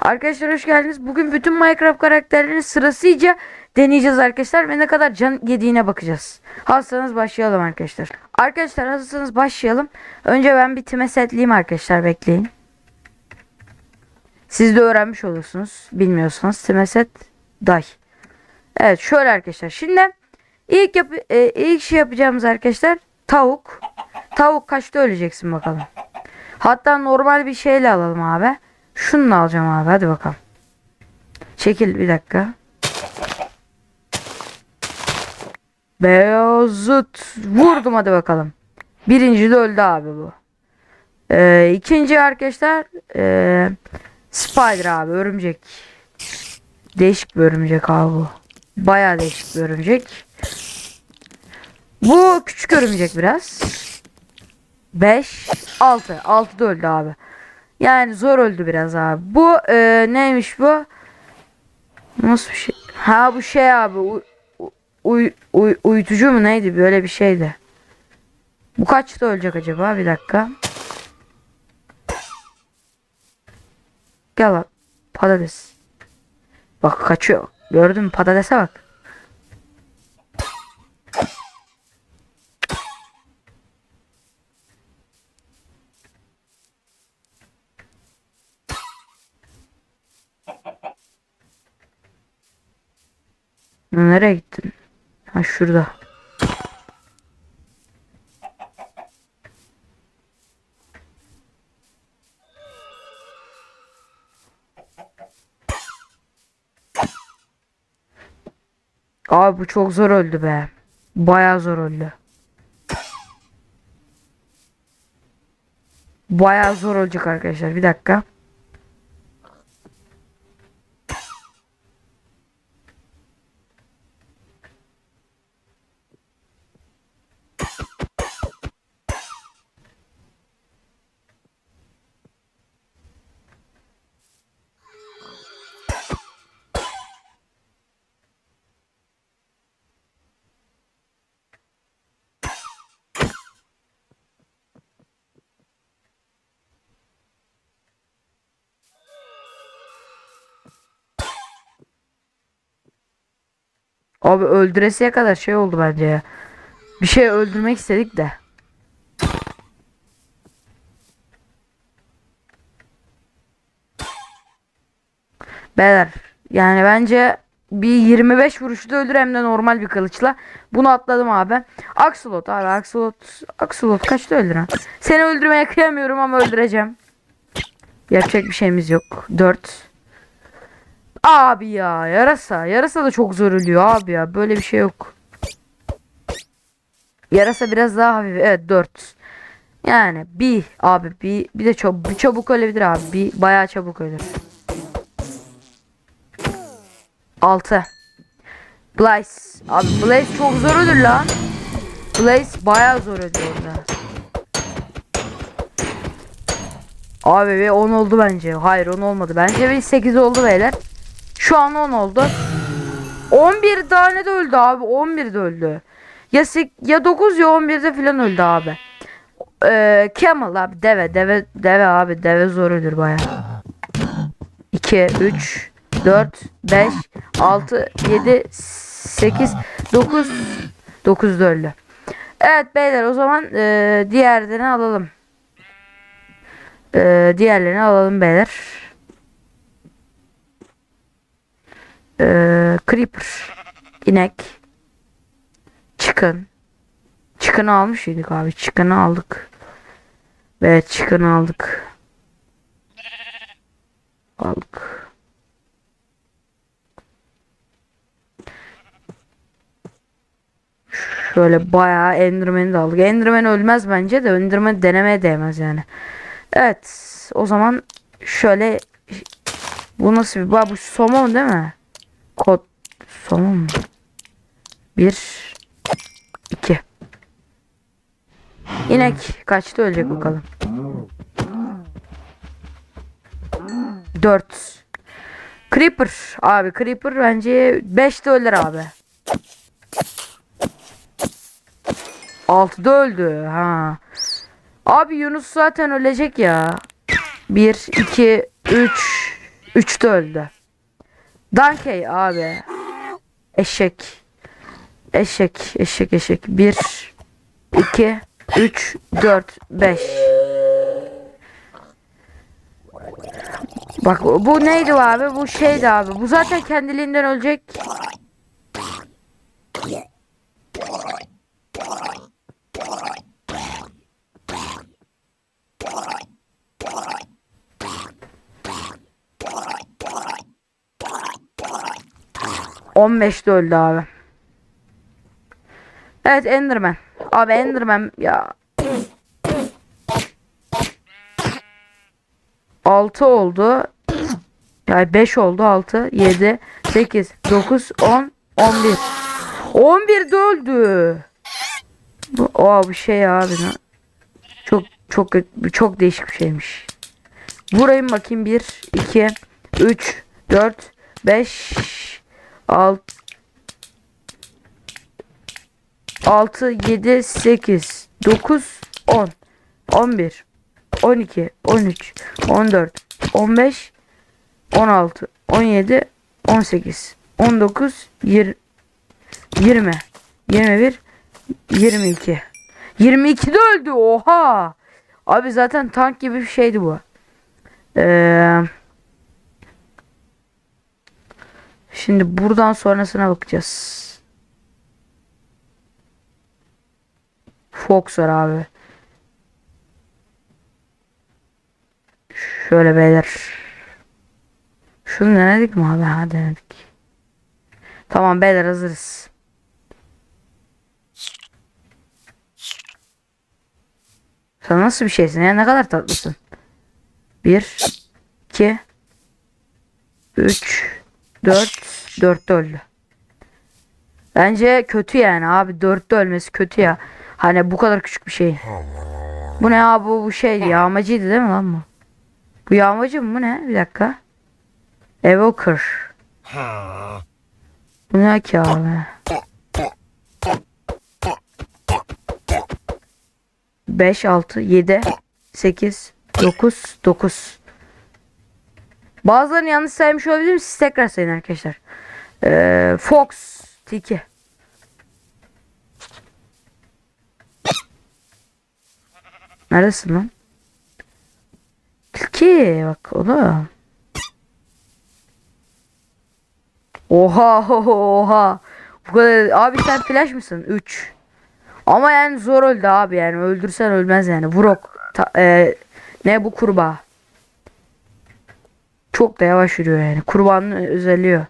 Arkadaşlar hoş geldiniz. Bugün bütün Minecraft karakterlerini sırasıyla deneyeceğiz arkadaşlar ve ne kadar can yediğine bakacağız. Hazırsanız başlayalım arkadaşlar. Arkadaşlar hazırsanız başlayalım. Önce ben bir time setleyeyim arkadaşlar bekleyin. Siz de öğrenmiş olursunuz. Bilmiyorsanız time set day. Evet şöyle arkadaşlar. Şimdi ilk yap e, ilk şey yapacağımız arkadaşlar tavuk. Tavuk kaçta öleceksin bakalım. Hatta normal bir şeyle alalım abi. Şunu alacağım abi hadi bakalım. Çekil bir dakika. Beyazıt vurdum hadi bakalım. Birinci de öldü abi bu. Ee, ikinci arkadaşlar ee, Spider abi örümcek. Değişik bir örümcek abi bu. Bayağı değişik bir örümcek. Bu küçük örümcek biraz. 5 6 6 da öldü abi. Yani zor öldü biraz abi. Bu e, neymiş bu? Nasıl bir şey? Ha bu şey abi. Uy, uy, uy, uyutucu mu neydi? Böyle bir şeydi. Bu kaçta ölecek acaba? Bir dakika. Gel bak. Patates. Bak kaçıyor. Gördün mü? Patatese bak. Nereye gittin? Ha şurada. Abi bu çok zor öldü be. Bayağı zor öldü. Bayağı zor olacak arkadaşlar. Bir dakika. Abi öldüresiye kadar şey oldu bence ya. Bir şey öldürmek istedik de. Beyler yani bence bir 25 vuruşta öldür hem de normal bir kılıçla. Bunu atladım abi. Axolot abi Axolot. Axolot kaçta öldür ha? Seni öldürmeye kıyamıyorum ama öldüreceğim. Yapacak bir şeyimiz yok. 4. Abi ya yarasa. Yarasa da çok zor ölüyor abi ya. Böyle bir şey yok. Yarasa biraz daha hafif. Evet 4. Yani bir abi bir bir de çok bir çabuk ölebilir abi. Bir bayağı çabuk ölür. 6. Blaze. Abi Blaze çok zor ölür lan. Blaze bayağı zor ölür orada. Abi ve 10 oldu bence. Hayır 10 olmadı. Bence bir 8 oldu beyler. Şu an 10 oldu. 11 tane de öldü abi. 11 de öldü. Ya 8, ya 9 ya 11'de falan öldü abi. Ee, Camel abi deve deve deve abi deve zor ölür baya. 2 3 4 5 6 7 8 9 9 da öldü. Evet beyler o zaman e, diğerlerini alalım. E, diğerlerini alalım beyler. Ee, creeper, inek, chicken. Chicken'ı almış mıydık abi? Chicken'ı aldık. Evet chicken'ı aldık. Aldık. Şöyle bayağı Enderman'i de aldık. Enderman ölmez bence de Enderman denemeye değmez yani. Evet o zaman şöyle bu nasıl bir bu somon değil mi? Kod somon mu? 1 2 İnek kaçta ölecek bakalım. 4 Creeper abi Creeper bence 5'te ölür abi. 6'da öldü ha. Abi Yunus zaten ölecek ya. 1 2 3 Üçte öldü. Dankey abi. Eşek. Eşek, eşek, eşek. Bir, iki, üç, dört, beş. Bak bu neydi abi? Bu şeydi abi. Bu zaten kendiliğinden ölecek. On beşte öldü abi. Evet Enderman. Abi Enderman ya. 6 oldu. Yani 5 oldu 6 7 8 9 10 11 11 de öldü. Bu o bu şey abi. ne- Çok çok çok değişik bir şeymiş. Vurayım bakayım 1 2 3 4 5 6 6 7 8 9 10 11 12 13 14 15 16 17 18 19 20 20 21 22 22 de öldü oha! Abi zaten tank gibi bir şeydi bu. Ee, şimdi buradan sonrasına bakacağız Fox var abi Şöyle beyler. Şunu denedik mi abi? Ha denedik. Tamam beyler hazırız. Sen nasıl bir şeysin ya? Ne kadar tatlısın. Bir, iki, üç, dört, dörtte öldü. Bence kötü yani abi. Dörtte ölmesi kötü ya. Hani bu kadar küçük bir şey. Bu ne abi bu, bu şey yağmacıydı değil mi lan bu? Bu yağmacı mı bu ne? Bir dakika. Evoker. Bu ne ki abi? Beş, altı, yedi, sekiz, dokuz, dokuz. Bazılarını yanlış saymış olabilirim. Siz tekrar sayın arkadaşlar. Ee, Fox. Tiki. Neredesin lan? Tilki bak oğlum. Oha oha. Bu kadar abi sen flash mısın? 3. Ama yani zor öldü abi yani öldürsen ölmez yani. Vurok. Ta- e, ne bu kurbağa? Çok da yavaş yürüyor yani. Kurbağanın özelliği o.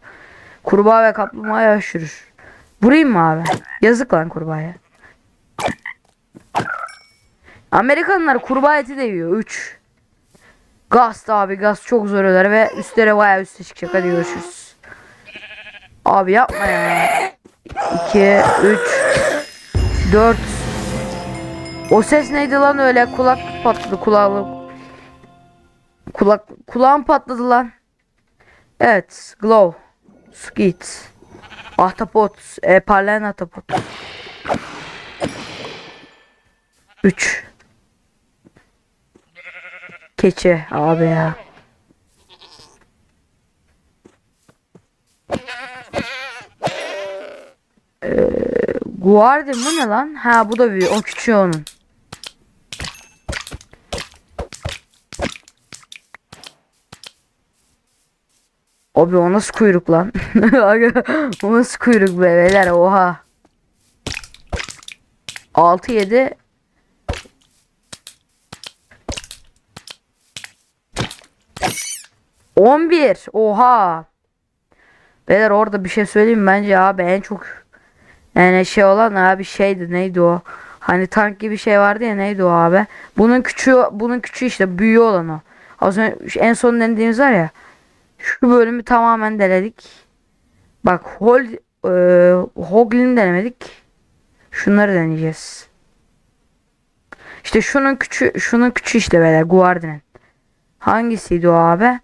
Kurbağa ve kaplumbağa yavaş yürür. Vurayım mı abi? Yazık lan kurbağaya. Amerikanlar kurbağa eti de yiyor. 3. Gaz da abi gaz çok zor öder ve üstlere bayağı üste çıkacak. Hadi görüşürüz. Abi yapma ya. 2, 3, 4. O ses neydi lan öyle? Kulak patladı kulağım. Kulak kulağım patladı lan. Evet, glow. Skit. Ahtapot, e, parlayan ahtapot. 3. Keçi abi ya. Ee, Guardian bu ne lan? Ha bu da büyük. O küçüğü onun. Abi o nasıl kuyruk lan? O nasıl kuyruk be beyler oha. 6 7 11 oha. Beyler orada bir şey söyleyeyim bence abi en çok yani şey olan abi şeydi neydi o? Hani tank gibi şey vardı ya neydi o abi? Bunun küçüğü bunun küçüğü işte büyüğü olan o. Az önce en son denediğimiz var ya. Şu bölümü tamamen deledik. Bak hol e, Hoglin'i denemedik. Şunları deneyeceğiz. İşte şunun küçüğü şunun küçüğü işte beyler Guardian. Hangisiydi o abi?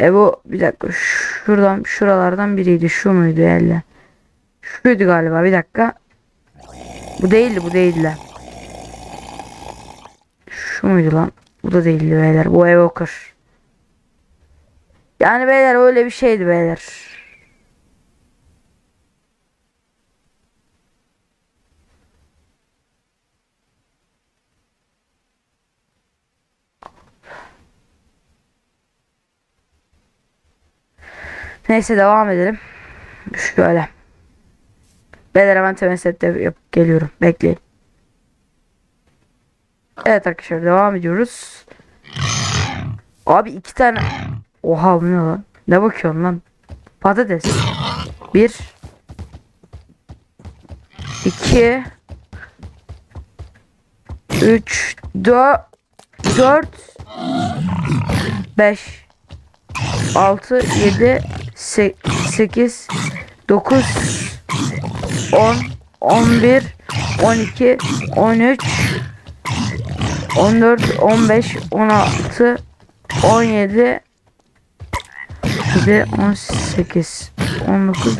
E bu bir dakika şuradan şuralardan biriydi. Şu muydu elle? Şuydu galiba bir dakika. Bu değildi bu değildi. Şu muydu lan? Bu da değildi beyler. Bu Evoker. Yani beyler öyle bir şeydi beyler. Neyse devam edelim. Şöyle. Beyler hemen temel sette yapıp geliyorum. Bekleyin. Evet arkadaşlar devam ediyoruz. Abi iki tane. Oha bu ne lan? Ne bakıyorsun lan? Patates. Bir. iki, Üç. Dört. Dört. Beş. Altı. Yedi. se- Sekiz. Dokuz. On. On bir. On iki. On üç. 14, 15, 16, 17, 17, 18, 19.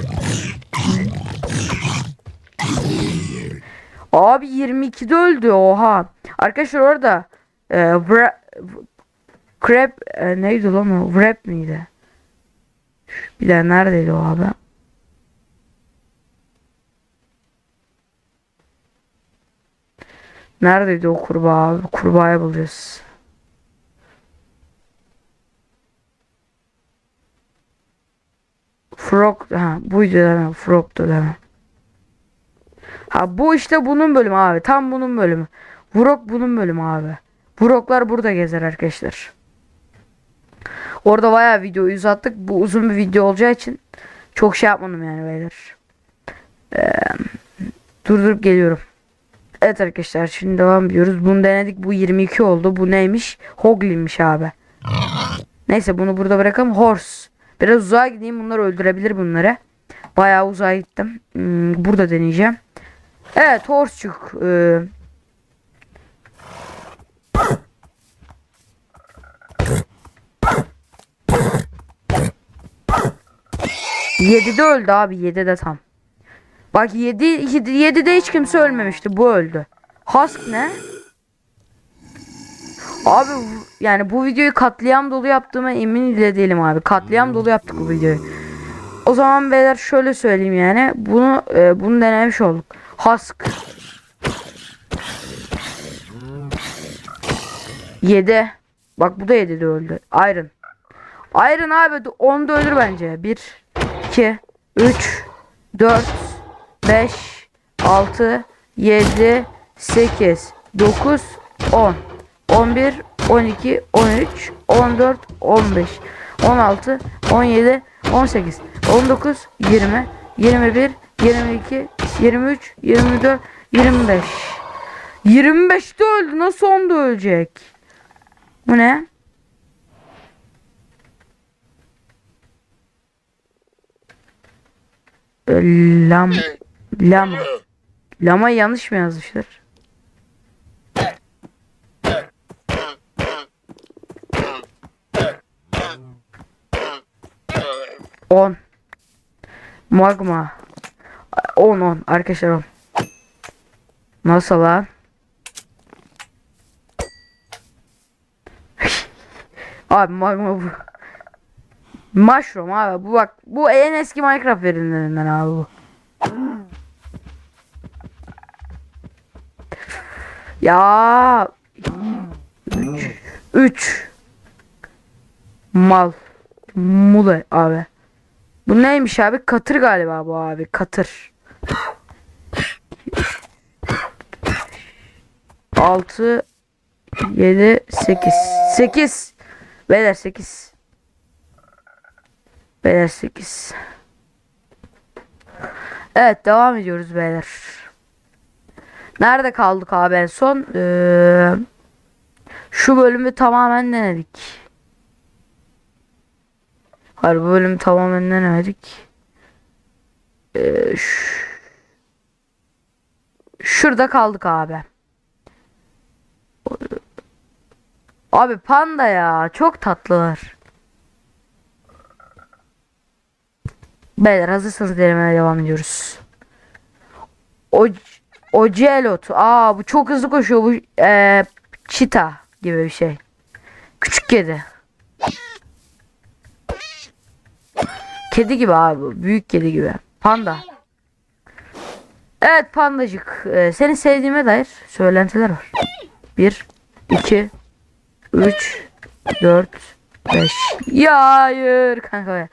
Abi 22'de öldü oha. Arkadaşlar orada e, wra- crab e, neydi lan o? Wrap miydi? Bir daha neredeydi o abi? Neredeydi o kurbağa abi? Kurbağayı buluyoruz. Frog ha buydu deme. Frog'du deme. Ha bu işte bunun bölümü abi. Tam bunun bölümü. Vrok bunun bölümü abi. Vroklar burada gezer arkadaşlar. Orada bayağı videoyu uzattık. Bu uzun bir video olacağı için çok şey yapmadım yani beyler. Ee, durdurup geliyorum. Evet arkadaşlar şimdi devam ediyoruz. Bunu denedik. Bu 22 oldu. Bu neymiş? Hoglin'miş abi. Neyse bunu burada bırakalım. Horse. Biraz uzağa gideyim. Bunlar öldürebilir bunları. Bayağı uzağa gittim. Hmm, burada deneyeceğim. Evet horseçuk. Ee, Yedide öldü abi. Yedide tam. Bak 7 7 7'de hiç kimse ölmemişti. Bu öldü. Husk ne? Abi yani bu videoyu katliam dolu yaptığıma emin bile değilim abi. Katliam dolu yaptık bu videoyu. O zaman beyler şöyle söyleyeyim yani. Bunu e, bunu denemiş olduk. Husk. 7. Bak bu da 7'de öldü. Iron. Iron abi 10'da ölür bence. 1 2 3 4 5 6 7 8 9 10 11 12 13 14 15 16 17 18 19 20 21 22 23 24 25 25'te öldü. Nasıl 10'da ölecek? Bu ne? Lam Lama. Lama. Yanlış mı yazmışlar? On. Magma. On on arkadaşlar on. Nasıl lan? abi magma bu. Mushroom abi bu bak bu en eski Minecraft verimlerinden abi bu. Ya 3 3 Mal Mule abi. Bu neymiş abi? Katır galiba bu abi. Katır. 6 7 8 8 Beyler 8 Beyler 8 Evet devam ediyoruz beyler. Nerede kaldık abi en son? Ee, şu bölümü tamamen denedik. Hayır bu bölümü tamamen denemedik. Ee, şurada kaldık abi. Abi panda ya çok tatlılar. Beyler hazırsanız denemeye devam ediyoruz. O Ocelot. Aa bu çok hızlı koşuyor bu e, çita gibi bir şey. Küçük kedi. Kedi gibi abi. Büyük kedi gibi. Panda. Evet pandacık. Ee, seni sevdiğime dair söylentiler var. 1 2 3 4 5 Ya hayır kanka.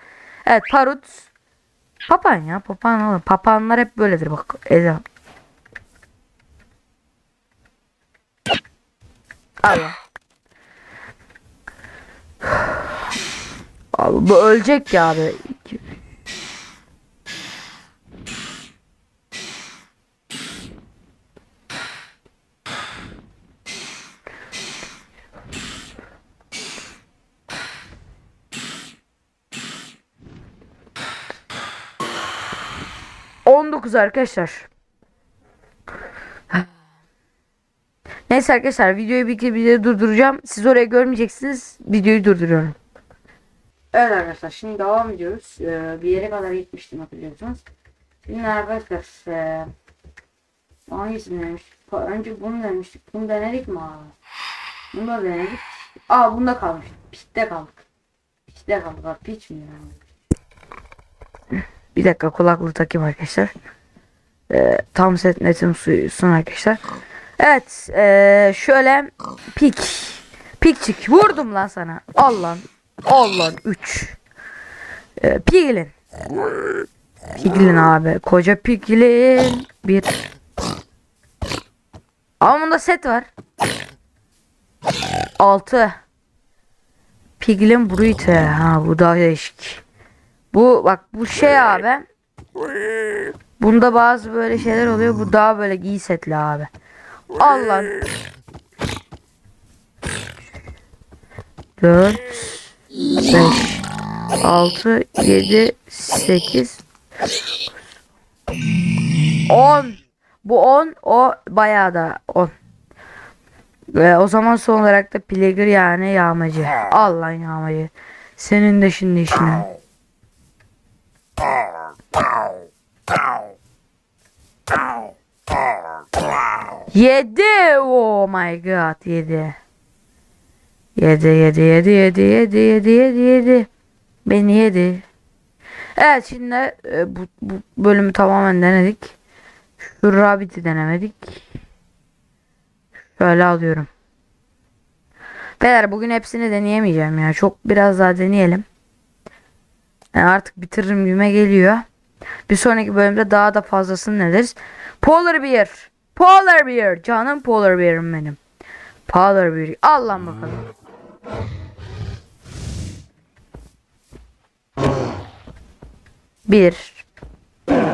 Evet parut. Papan ya papan oğlum. Papanlar hep böyledir bak. Eza. Allah. Abi bu ölecek ya abi. On dokuz arkadaşlar. Neyse arkadaşlar videoyu bir kere durduracağım. Siz oraya görmeyeceksiniz. Videoyu durduruyorum. Evet arkadaşlar şimdi devam ediyoruz. Ee, bir yere kadar gitmiştim hatırlıyorsunuz. Şimdi arkadaşlar ee, hangisini demiştik? Pa- Önce bunu demiştik. Bunu denedik mi abi? Bunu da denedik. Aa bunda kalmış. Pitte kaldık. Pitte kaldık abi. Piç mi ya? Bir dakika kulaklığı takayım arkadaşlar. Ee, tam set netim suyusun arkadaşlar. Evet ee, şöyle pik. Pikçik vurdum lan sana. Al. Al lan 3. Ee, Piglin. Piglin abi. Koca Piglin. Bir. Ama bunda set var. 6. Piglin Brute. Ha bu daha değişik. Bu bak bu şey abi. Bunda bazı böyle şeyler oluyor. Bu daha böyle giy setli abi. Al lan. 4 5 6 7 8 10 Bu 10 o bayağı da 10 Ve o zaman son olarak da Plager yani yağmacı. Al lan yağmacı. Senin de şimdi işine. Yedi. Oh my god yedi. Yedi yedi yedi yedi yedi yedi yedi yedi. Beni yedi. Evet şimdi e, bu, bu bölümü tamamen denedik. Şu Rabbit'i denemedik. Şöyle alıyorum. Beyler bugün hepsini deneyemeyeceğim ya. Çok biraz daha deneyelim. Yani artık bitiririm güme geliyor. Bir sonraki bölümde daha da fazlasını deneriz. Polar Bear. Polar Bear. Canım Polar Bear'ım benim. Polar Bear. Al lan bakalım. Bir,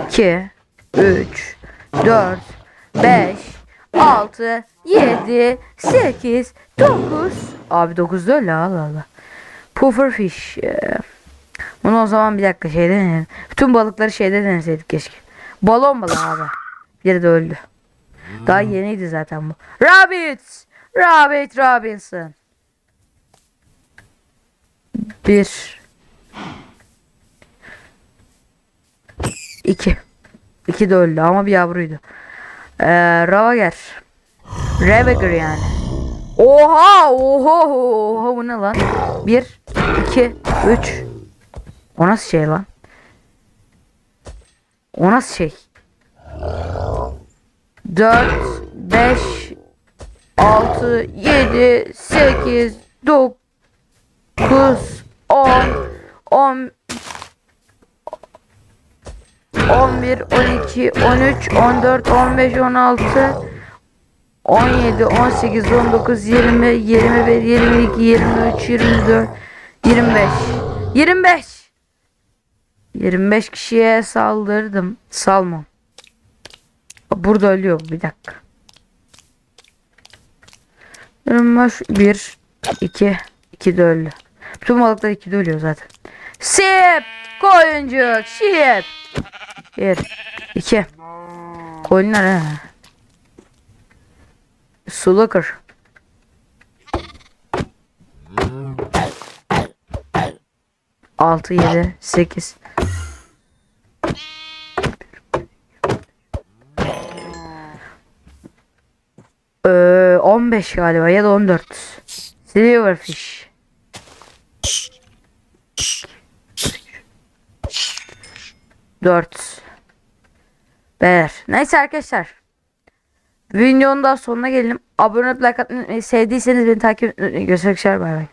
iki, üç, dört, beş, altı, yedi, sekiz, dokuz. Abi dokuz da öyle Allah Allah. Pufferfish. Bunu o zaman bir dakika şeyde deneyelim. Bütün balıkları şeyde deneseydik keşke. Balon balığı abi. Biri de öldü. Daha yeniydi zaten bu. Rabbit! Rabbit Robinson. Bir. İki. İki de öldü ama bir yavruydu. Ee, Ravager. Ravager yani. Oha! Oha! Oha! Bu ne lan? Bir. iki, Üç. O nasıl şey lan? O nasıl şey? 4 5 6 7 8 9 10 10 11 12 13 14 15 16 17 18 19 20 21 22 23 24 25 25 25 kişiye saldırdım. Salmon. Burada ölüyor bir dakika. 25 1 2 2 de öldü. Bütün balıklar 2 de ölüyor zaten. Sip! Koyuncuk! Sip! 1 2 Koyunlar ha. Sulakır. Altı, yedi, sekiz. Ee, 15 galiba ya da 14. Silverfish. 4 Beyler. Neyse arkadaşlar. Videonun daha sonuna gelelim. Abone olup like atmayı. Sevdiyseniz beni takip etmeyi. Görüşmek üzere. Bay bay.